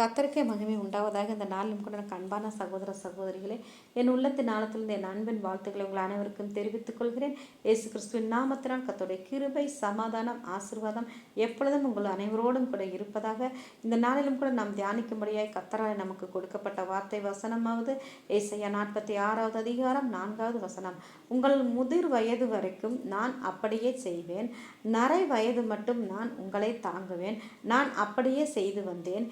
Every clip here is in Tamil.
கத்தருக்கே மகிமை உண்டாவதாக இந்த நாளிலும் கூட எனக்கு அன்பான சகோதர சகோதரிகளே என் உள்ளத்தின் ஆழத்திலிருந்து என் அன்பின் வாழ்த்துக்களை உங்கள் அனைவருக்கும் தெரிவித்துக் கொள்கிறேன். இயேசு கிறிஸ்துவின் நாமத்தினால் கத்தோடைய கிருபை சமாதானம் ஆசீர்வாதம் எப்பொழுதும் உங்கள் அனைவரோடும் கூட இருப்பதாக இந்த நாளிலும் கூட நாம் தியானிக்கும்படியாய் கத்தரால் நமக்கு கொடுக்கப்பட்ட வார்த்தை வசனமாவது ஏசையா நாற்பத்தி ஆறாவது அதிகாரம் நான்காவது வசனம். உங்கள் முதிர் வயது வரைக்கும் நான் அப்படியே செய்வேன். நரை வயது மட்டும் நான் உங்களை தாங்குவேன். நான் அப்படியே செய்து வந்தேன்.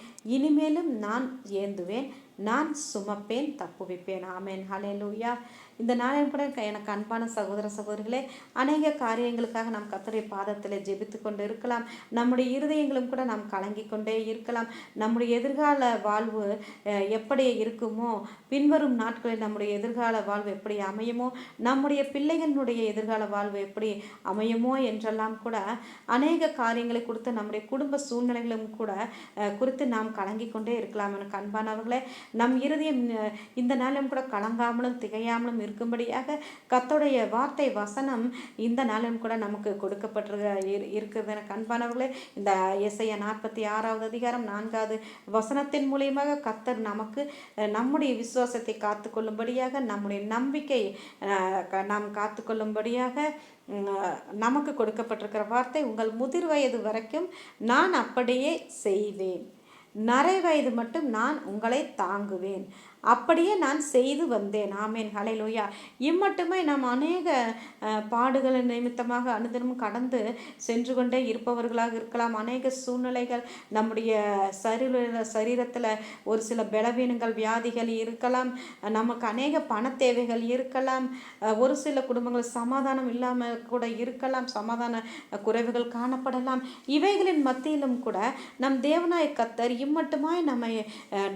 இனிமேலும் நான் ஏந்துவேன் நான் சுமப்பேன் தப்புவிப்பேன். ஆமேன். ஹalleluya. இந்த நாளில் கூட எனக்கு அன்பான சகோதர சகோதரிகளே அநேக காரியங்களுக்காக நாம் கத்தரை பாதத்தில் ஜெபித்து கொண்டு இருக்கலாம். நம்முடைய இருதயங்களும் கூட நாம் கலங்கி கொண்டே இருக்கலாம். நம்முடைய எதிர்கால வாழ்வு எப்படி இருக்குமோ பின்வரும் நாட்களில் நம்முடைய எதிர்கால வாழ்வு எப்படி அமையுமோ நம்முடைய பிள்ளைகளுடைய எதிர்கால வாழ்வு எப்படி அமையுமோ என்றெல்லாம் கூட அநேக காரியங்களை கொடுத்து நம்முடைய குடும்ப சூழ்நிலைகளும் கூட குறித்து நாம் கலங்கி கொண்டே இருக்கலாம். எனக்கு அன்பானவர்களே நம் இருதயம் இந்த நாளிலும் கூட கலங்காமலும் திகையாமலும் இருக்கும்படியாக கத்தோடைய வார்த்தை வசனம் இந்த நாளிலும் கூட நமக்கு கொடுக்கப்பட்டிருக்க இரு- இருக்கிறது எனக்கு அன்பானவர்களே இந்த இசைய நாற்பத்தி ஆறாவது அதிகாரம் நான்காவது வசனத்தின் மூலியமாக கத்தர் நமக்கு நம்முடைய விசுவாசத்தை காத்துக்கொள்ளும்படியாக நம்முடைய நம்பிக்கை நாம் காத்துக்கொள்ளும்படியாக நமக்கு கொடுக்கப்பட்டிருக்கிற வார்த்தை உங்கள் முதிர் வயது வரைக்கும் நான் அப்படியே செய்வேன். நரை வயது மட்டும் நான் உங்களை தாங்குவேன். அப்படியே நான் செய்து வந்தேன். ஆமேன். ஹலைலோயா இம்மட்டுமே நாம் அநேக பாடுகளை நிமித்தமாக அனுதினமும் கடந்து சென்று கொண்டே இருப்பவர்களாக இருக்கலாம். அநேக சூழ்நிலைகள் நம்முடைய சரீர சரீரத்தில் ஒரு சில பலவீனங்கள் வியாதிகள் இருக்கலாம். நமக்கு அநேக பண தேவைகள் இருக்கலாம். ஒரு சில குடும்பங்கள் சமாதானம் இல்லாமல் கூட இருக்கலாம். சமாதான குறைவுகள் காணப்படலாம். இவைகளின் மத்தியிலும் கூட நம் தேவனாய கத்தர் இம்மட்டுமாய் நம்மை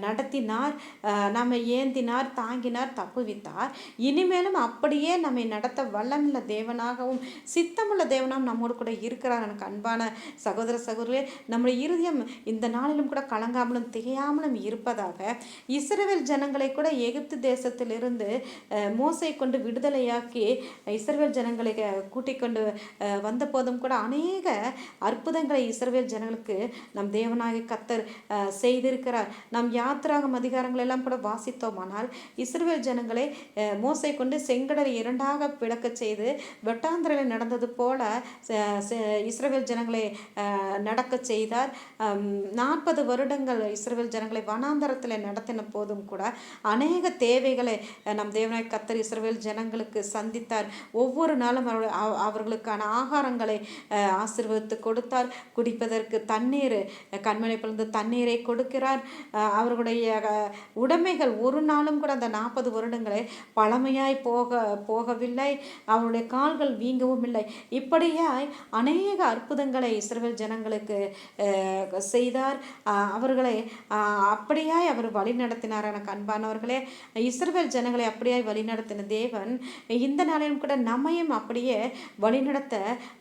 நடத்தினார். அஹ், நம்மை ஏந்தினார் தாங்கினார் தப்புவித்தார் இனிமேலும் அப்படியே நம்மை நடத்த வல்லமுள்ள தேவனாகவும் சித்தமுள்ள தேவனாகவும் நம்மோடு கூட இருக்கிறார் எனக்கு அன்பான சகோதர சகோதரே நம்முடைய இருதயம் இந்த நாளிலும் கூட கலங்காமலும் திகையாமலும் இருப்பதாக இஸ்ரவேல் ஜனங்களை கூட எகிப்து தேசத்திலிருந்து மோசை கொண்டு விடுதலையாக்கி இஸ்ரேல் ஜனங்களை கூட்டிக் கொண்டு வந்த போதும் கூட அநேக அற்புதங்களை இஸ்ரவேல் ஜனங்களுக்கு நம் தேவனாகி கத்தர் செய்திருக்கிறார். நம் யாத்திராகம் அதிகாரங்கள் எல்லாம் கூட வாசித்தோமானால் இஸ்ரவேல் ஜனங்களை மோசை கொண்டு செங்கடலை இரண்டாக பிளக்க செய்து வெட்டாந்திரில் நடந்தது போல இஸ்ரவேல் ஜனங்களை நடக்க நடக்கச் செய்தார். நாற்பது வருடங்கள் இஸ்ரவேல் ஜனங்களை வனாந்தரத்தில் நடத்தின போதும் கூட அநேக தேவைகளை நம் தேவனாய் கத்தர் இஸ்ரவேல் ஜனங்களுக்கு சந்தித்தார். ஒவ்வொரு நாளும் அவர்களுக்கான ஆகாரங்களை ஆசிர்வதித்து கொடுத்தார். குடிப்பதற்கு தண்ணீர் கண்மனை கண்மலை தண்ணீரை கொடுக்கிறார். அவர்களுடைய உடைமைகள் ஒரு நாளும் கூட அந்த நாற்பது வருடங்களை பழமையாய் போக போகவில்லை. அவனுடைய கால்கள் வீங்கவும் இல்லை. இப்படியாய் அநேக அற்புதங்களை இஸ்ரவேல் ஜனங்களுக்கு செய்தார். அவர்களை அப்படியாய் அவர் வழி நடத்தினார். எனக்கு அன்பானவர்களே இஸ்ரவேல் ஜனங்களை அப்படியாய் வழிநடத்தின தேவன் இந்த நாளிலும் கூட நம்மையும் அப்படியே வழிநடத்த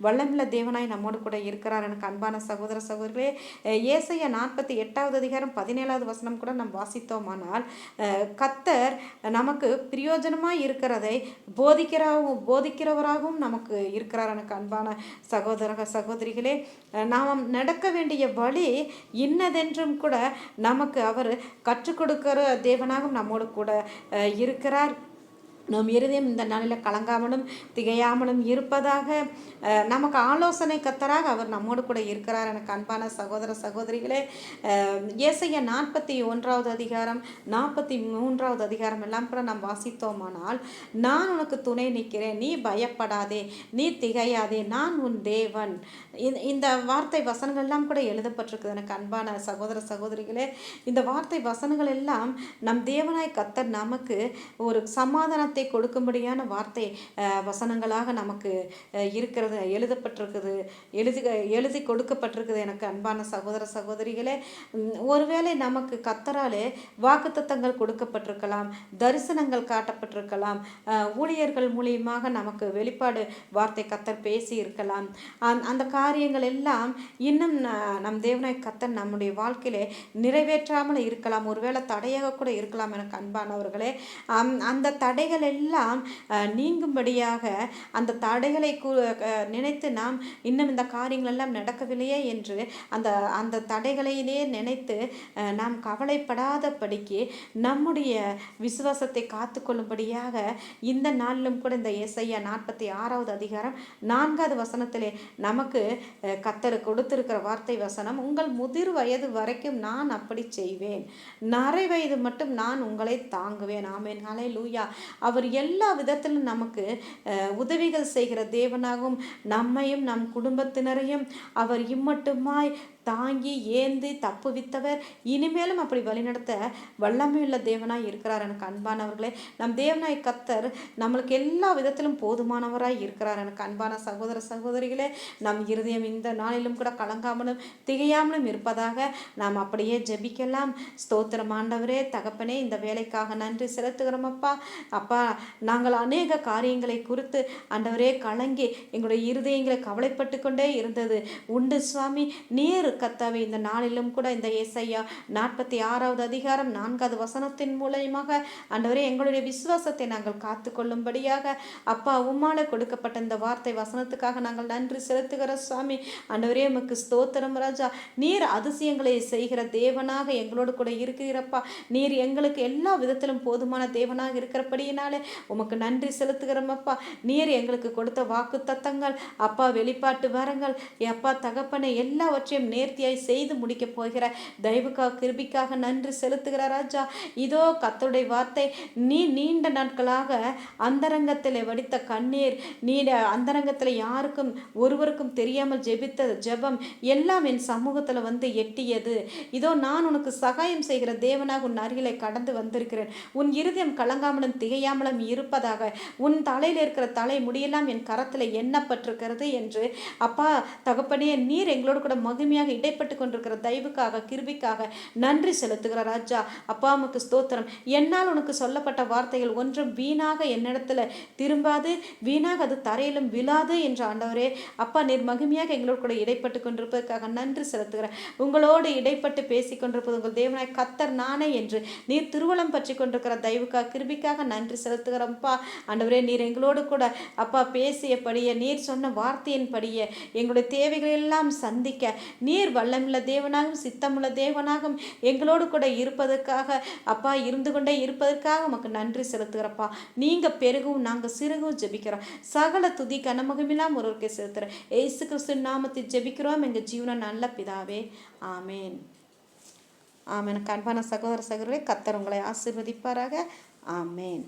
வல்லமில்ல தேவனாய் நம்மோடு கூட இருக்கிறார். எனக்கு அன்பான சகோதர சகோதரர்களே ஏசைய நாற்பத்தி எட்டாவது அதிகாரம் பதினேழாவது வசனம் கூட நாம் வாசித்தோமானால் கத்தர் நமக்கு பிரயோஜனமாக இருக்கிறதை போதிக்கிறாவும் போதிக்கிறவராகவும் நமக்கு இருக்கிறார் எனக்கு அன்பான சகோதர சகோதரிகளே. நாம் நடக்க வேண்டிய வழி இன்னதென்றும் கூட நமக்கு அவர் கற்றுக் கொடுக்கிற தேவனாகவும் நம்மோடு கூட இருக்கிறார். நம் இருதயம் இந்த நாளில் கலங்காமலும் திகையாமலும் இருப்பதாக நமக்கு ஆலோசனை கத்தராக அவர் நம்மோடு கூட இருக்கிறார். எனக்கு அன்பான சகோதர சகோதரிகளே இயேசைய நாற்பத்தி ஒன்றாவது அதிகாரம் நாற்பத்தி மூன்றாவது அதிகாரம் எல்லாம் கூட நாம் வாசித்தோமானால் நான் உனக்கு துணை நிற்கிறேன். நீ பயப்படாதே நீ திகையாதே நான் உன் தேவன். இந்த- இந்த வார்த்தை வசனங்கள் எல்லாம் கூட எழுதப்பட்டிருக்குது. எனக்கு அன்பான சகோதர சகோதரிகளே இந்த வார்த்தை வசனங்கள் எல்லாம் நம் தேவனாய் கத்தர் நமக்கு ஒரு ஞானத்தை கொடுக்கும்படியான வார்த்தை வசனங்களாக நமக்கு இருக்கிறது எழுதப்பட்டிருக்குது எழுதி எழுதி கொடுக்கப்பட்டிருக்குது எனக்கு அன்பான சகோதர சகோதரிகளே. ஒருவேளை நமக்கு கத்தராலே வாக்குத்தத்தங்கள் கொடுக்கப்பட்டிருக்கலாம் தரிசனங்கள் காட்டப்பட்டிருக்கலாம் ஊழியர்கள் மூலியமாக நமக்கு வெளிப்பாடு வார்த்தை கத்தர் பேசி இருக்கலாம். அந்த- அந்த காரியங்கள் எல்லாம் இன்னும் நம் தேவனாய் கத்தர் நம்முடைய வாழ்க்கையிலே நிறைவேற்றாமல் இருக்கலாம். ஒருவேளை தடையாக கூட இருக்கலாம் எனக்கு அன்பானவர்களே. அந்த தடைகள் தடைகள் எல்லாம் நீங்கும்படியாக அந்த தடைகளை நினைத்து நாம் இன்னும் இந்த காரியங்கள் எல்லாம் நடக்கவில்லையே என்று அந்த அந்த தடைகளையிலே நினைத்து நாம் கவலைப்படாதபடிக்கு நம்முடைய விசுவாசத்தை காத்துக்கொள்ளும்படியாக இந்த நாளிலும் கூட இந்த இசையா நாற்பத்தி ஆறாவது அதிகாரம் நான்காவது வசனத்திலே நமக்கு கத்தர் கொடுத்திருக்கிற வார்த்தை வசனம் உங்கள் முதிர் வயது வரைக்கும் நான் அப்படி செய்வேன். நரை வயது மட்டும் நான் உங்களை தாங்குவேன். ஆமேன். ஹலே லூயா அவர் எல்லா விதத்திலும் நமக்கு உதவிகள் செய்கிற தேவனாகவும் நம்மையும் நம் குடும்பத்தினரையும் அவர் இம்மட்டுமாய் தாங்கி ஏந்தி தப்புவித்தவர் இனிமேலும் அப்படி வழிநடத்த வல்லமையுள்ள தேவனாய் இருக்கிறார் எனக்கு அன்பானவர்களே. நம் தேவனாய் கத்தர் நம்மளுக்கு எல்லா விதத்திலும் போதுமானவராய் இருக்கிறார் எனக்கு அன்பான சகோதர சகோதரிகளே. நம் இருதயம் இந்த நாளிலும் கூட கலங்காமலும் திகையாமலும் இருப்பதாக நாம் அப்படியே ஜெபிக்கலாம். ஸ்தோத்திரம் ஆண்டவரே தகப்பனே இந்த வேலைக்காக நன்றி செலுத்துகிறோம் அப்பா. அப்பா நாங்கள் அநேக காரியங்களை குறித்து ஆண்டவரே கலங்கி எங்களுடைய இருதயங்களை கவலைப்பட்டு கொண்டே இருந்தது. உண்டு சுவாமி நீர் கத்தாவே இந்த நாளிலும் கூட இந்த ஏசையா நாற்பத்தி ஆறாவது அதிகாரம் நான்காவது வசனத்தின் மூலயமாக ஆண்டவரே எங்களுடைய விசுவாசத்தை நாங்கள் காத்து கொள்ளும்படியாக அப்பா உம்மால கொடுக்கப்பட்ட இந்த வார்த்தை வசனத்துக்காக நாங்கள் நன்றி செலுத்துகிற சுவாமி. ஆண்டவரே எமக்கு ஸ்தோத்திரம் ராஜா. நீர் அதிசயங்களை செய்கிற தேவனாக எங்களோடு கூட இருக்கிறப்பா நீர் எங்களுக்கு எல்லா விதத்திலும் போதுமான தேவனாக இருக்கிறபடியினாலே உமக்கு நன்றி செலுத்துகிறோம் அப்பா. நீர் எங்களுக்கு கொடுத்த வாக்கு தத்தங்கள் அப்பா வெளிப்பாட்டு வரங்கள் அப்பா தகப்பனை எல்லாவற்றையும் நேர் நேர்த்தியாய் செய்து முடிக்க போகிற தெய்வக்காக கிருபிக்காக நன்றி செலுத்துகிற ராஜா. இதோ கத்தருடைய வார்த்தை. நீ நீண்ட நாட்களாக அந்தரங்கத்தில் வடித்த கண்ணீர் நீ அந்தரங்கத்தில் யாருக்கும் ஒருவருக்கும் தெரியாமல் ஜெபித்த ஜெபம் எல்லாம் என் சமூகத்தில் வந்து எட்டியது. இதோ நான் உனக்கு சகாயம் செய்கிற தேவனாக உன் அருகிலை கடந்து வந்திருக்கிறேன். உன் இருதயம் கலங்காமலும் திகையாமலும் இருப்பதாக உன் தலையில் இருக்கிற தலை முடியெல்லாம் என் கரத்தில் எண்ணப்பட்டிருக்கிறது என்று. அப்பா தகப்பனே நீர் எங்களோடு கூட மகிமையாக இடைப்பட்டு கொண்டிருக்கிற தயவுக்காக கிருபிக்காக நன்றி செலுத்துகிற ராஜா. அப்பா அம்முக்கு ஸ்தோத்திரம். என்னால் உனக்கு சொல்லப்பட்ட வார்த்தைகள் ஒன்றும் வீணாக என்னிடத்துல திரும்பாது வீணாக அது தரையிலும் விழாது என்று ஆண்டவரே. அப்பா நீர் மகிமையாக எங்களோடு கூட இடைப்பட்டு கொண்டிருப்பதற்காக நன்றி செலுத்துகிறேன். உங்களோடு இடைப்பட்டு பேசி கொண்டிருப்பது உங்கள் தேவனாய் கத்தர் நானே என்று நீர் திருவளம் பற்றி கொண்டிருக்கிற தயவுக்காக கிருபிக்காக நன்றி செலுத்துகிறோம்ப்பா ஆண்டவரே நீர் எங்களோடு கூட அப்பா பேசியபடியே நீர் சொன்ன வார்த்தையின்படியே எங்களுடைய தேவைகளெல்லாம் சந்திக்க நீர் வல்லமுள்ள தேவனாகவும் சித்தமுள்ள தேவனாகவும் எங்களோடு கூட இருப்பதற்காக அப்பா இருந்து கொண்டே இருப்பதற்காக உமக்கு நன்றி செலுத்துகிறப்பா. நீங்கள் பெருகவும் நாங்கள் சிறுகவும் ஜெபிக்கிறோம். சகல துதி கனமுகமில்லாம் ஒருவருக்கு செலுத்துகிறோம். ஏசு கிறிஸ்து நாமத்தை ஜெபிக்கிறோம். எங்கள் ஜீவன நல்ல பிதாவே. ஆமேன். ஆமேன். கண்பான சகோதர சகோதரே கத்தர் உங்களை ஆசிர்வதிப்பாராக. ஆமேன்.